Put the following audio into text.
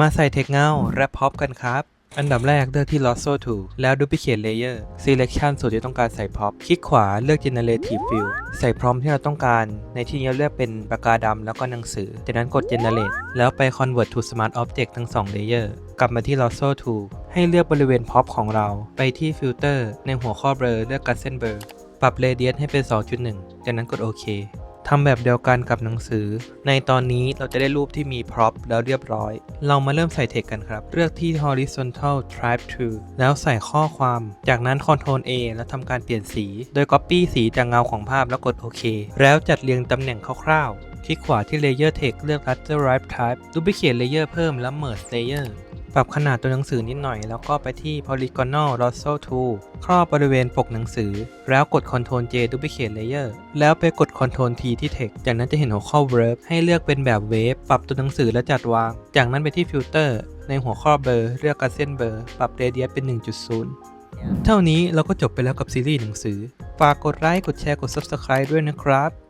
มาใส่เทคเงาและพ็อปกันครับ อันดับแรกเลือกที่ Lasso Tool แล้ว Duplicate Layer Selection ส่วนที่ต้องการใส่พ็อปคลิกขวาเลือก Generative Fill ใส่พร้อมที่เราต้องการ ในที่นี้เลือกเป็นปากกาดำแล้วก็หนังสือ จากนั้นกด Generate แล้วไป Convert to Smart Object ทั้ง 2 Layer กลับมาที่ Lasso Tool ให้เลือกบริเวณพ็อปของเรา ไปที่ Filter ในหัวข้อ Blur เลือก Gaussian Blur ปรับ Radius ให้เป็น 2.1 จากนั้นกดโอเค ทำแบบเดียวกันกับหนังสือ ในตอนนี้เราจะได้รูปที่มีพร็อพแล้วเรียบร้อย เรามาเริ่มใส่เทคกันครับ เลือกที่ horizontal type to แล้วใส่ข้อความ จากนั้น Ctrl A แล้วทำการเปลี่ยนสี โดย Copy สีจากเงาของภาพแล้วกดโอเค แล้วจัดเรียงตำแหน่งคร่าวๆ คลิกขวาที่ Layer Text เลือก rasterize Type Duplicate Layer เพิ่มแล้ว Merge Layer ปรับขนาดตัวหนังสือนิดหน่อย แล้วก็ไปที่ Polygonal Lasso Tool ครอบบริเวณปกหนังสือ แล้วกด Ctrl J Duplicate Layer แล้วไปกด Ctrl T ที่ Text จากนั้นจะเห็นหัวข้อ Verb ให้เลือกเป็นแบบ Wave ปรับตัวหนังสือและจัดวาง จากนั้นไปที่ Filter ในหัวข้อ Blur เลือก Gaussian Blur ปรับ Radius เป็น 1.0เท่านี้เราก็จบไปแล้วกับซีรีส์หนังสือ ฝากกดไลค์ กดแชร์ กด Subscribe ด้วยนะครับ